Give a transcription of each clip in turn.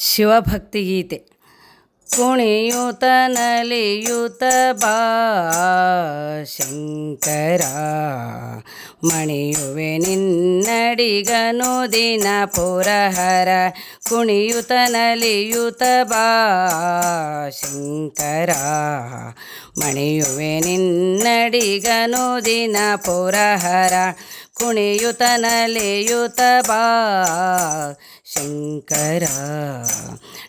ಶಿವಭಕ್ತಿ ಗೀತೆ ಕುಣಿಯೂತನಲಿಯುತ ಬಾ ಶಂಕರ, ಮಣಿಯುವೆ ನಿನ್ನಡಿಗನು ದಿನ ಪುರಹರ ಕುಣಿಯುತ ನಲಿಯೂತ ಬಾ ಶಂಕರ, ಮಣಿಯುವೆ ನಿನ್ನಡಿಗನು ದಿನ ಪುರಹರ ಕುಣಿಯುತ ನಲಿಯುತ ಬಾ ಶಂಕರ.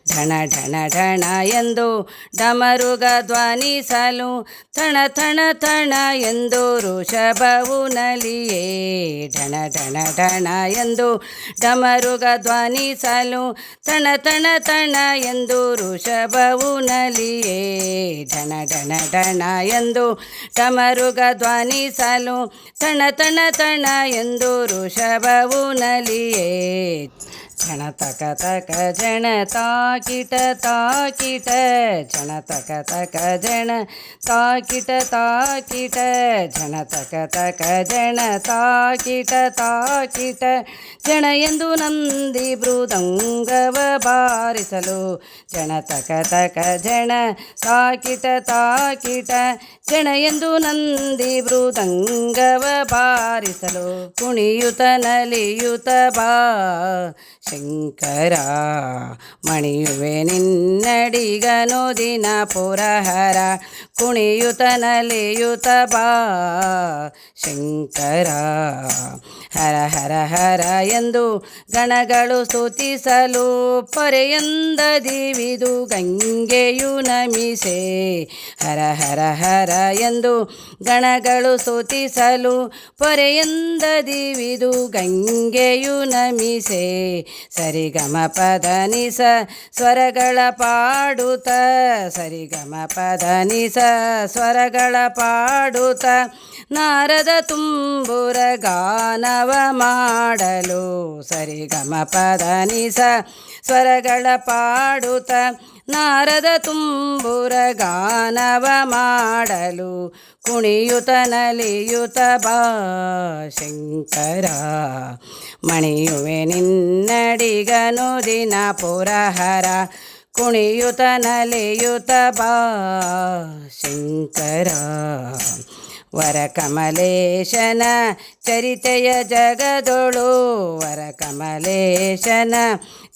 ಢಣ ಢಣ ಢಣ ಎಂದು ಡಮರುಗ ಧ್ವನಿಸಲು, ಥಣ ಥಣ ಥಣ ಎಂದು ಋಷಭವು ನಲಿಯೇ. ಢಣ ಢಣ ಢಣ ಎಂದು ಡಮರುಗ ಧ್ವನಿಸಲು, ಥಣ ಥಣ ಥಣ ಎಂದು ಋಷಭವು ನಲಿಯೇ. ಢಣ ಢಣ ಢಣ ಎಂದು ಡಮರುಗ ಧ್ವನಿಸಲು, ಥಣ ಥಣ ಥಣ ಎಂದು ಋಷಭವು ನಲಿಯೇ. ಝಣ ತಕ ತಕ ಜಣ ತಾಕಿಟ ತಾಕಿಟ ಝಣ ತಕ ತಕ ಜಣ ತಾಕಿಟ ತಾಕಿಟ ಝಣ ತಕ ತಕ ಜಣ ತಾಕಿಟ ತಾಕಿಟ ಜಣ ಎಂದು ನಂದಿ ಮೃದಂಗವ ಬಾರಿಸಲು ಜಣ ತಕ ತಕ ಜಣ ತಾಕಿಟ ತಾಕಿಟ ಜಣ ಎಂದು ನಂದಿ ಮೃದಂಗವ ಬಾರಿಸಲು ಕುಣಿಯುತ ನಲಿಯುತ ಬಾ ಶಂಕರ ಮಣಿಯುವೆ ನಿನ್ನಡಿಗನು ದಿನ ಪುರಹರ. ಕುಣಿಯುತ ನಲಿಯುತ ಬಾ. ಶಂಕರ, ಹರ ಹರ ಹರ ಎಂದು ಗಣಗಳು ಸ್ತುತಿಸಲು ಪೊರೆಯಂದ ದಿವಿದು ಗಂಗೆಯು ನಮಿಸೆ. ಹರ ಹರ ಹರ ಎಂದು ಗಣಗಳು ಸ್ತುತಿಸಲು ಪೊರೆಯಂದ ದಿವಿದು ಗಂಗೆಯು ನಮಿಸೆ. ಸರಿಗಮ ಪದ ನಿಸ ಸ್ವರಗಳ ಪಾಡುತ್ತ ಸರಿಗಮ ಪದ ನಿಸ ಸ್ವರಗಳ ಪಾಡುತ್ತ ನಾರದ ತುಂಬುರ ಗಾನವ ಮಾಡಲು ಸರಿಗಮ ಪದ ನಿಸ ಸ್ವರಗಳ ಪಾಡುತ್ತ ನಾರದ ತುಂಬುರ ಗಾನವ ಮಾಡಲು ಕುಣಿಯುತ ನಲಿಯುತ ಬಾ ಶಂಕರ. ಮಣಿಯುವೆ ನಿನ್ನಡಿಗನು ದಿನ ಪುರಹರ ಕುಣಿಯುತ ನಲಿಯುತ ಬಾ ಶಂಕರ ವರ ಕಮಲೇಶನ ಚರಿತೆಯ ಜಗದೊಳು ವರ ಕಮಲೇಶನ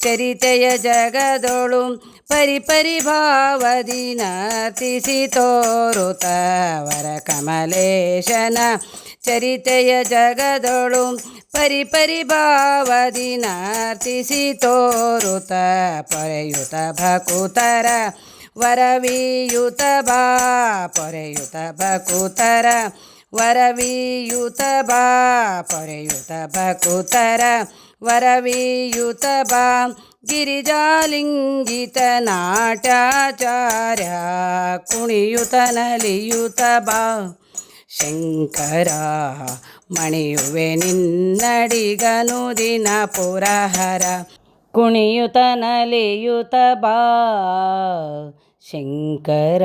ಚರಿತೆಯ ಜಗದೊಳು ಪರಿ ಪರಿ ಭಾವದಿ ನರ್ತಿಸಿ ತೋರುತ ವರ ಕಮಲೇಶನ ಚರಿತೆಯ ಜಗದೊಳು ಪರಿ ಪರಿ ಭಾವದಿ ನರ್ತಿಸಿ ತೋರುತ ಪೊರೆಯುತ ಭಕುತರ, ವರವಿಯುತ ಬಾ, ಪೊರೆಯುತ ಭಕುತರ, ವರವಿಯುತ ಬಾ, ಪೊರೆಯುತ ಭಕುತರ, ವರವಿಯುತ ಬಾ, ಗಿರಿಜಾಲಿಂಗಿತ ನಾಟಾಚಾರ್ಯ ಕುಣಿಯುತ ನಲಿಯುತ ಬಾ. ಶಂಕರ ಮಣಿಯುವೆ ನಿನ್ನಡಿಗನು ದಿನ ಪುರಹರ. ಕುಣಿಯುತ ನಲಿಯುತ ಬಾ ಶಂಕರ.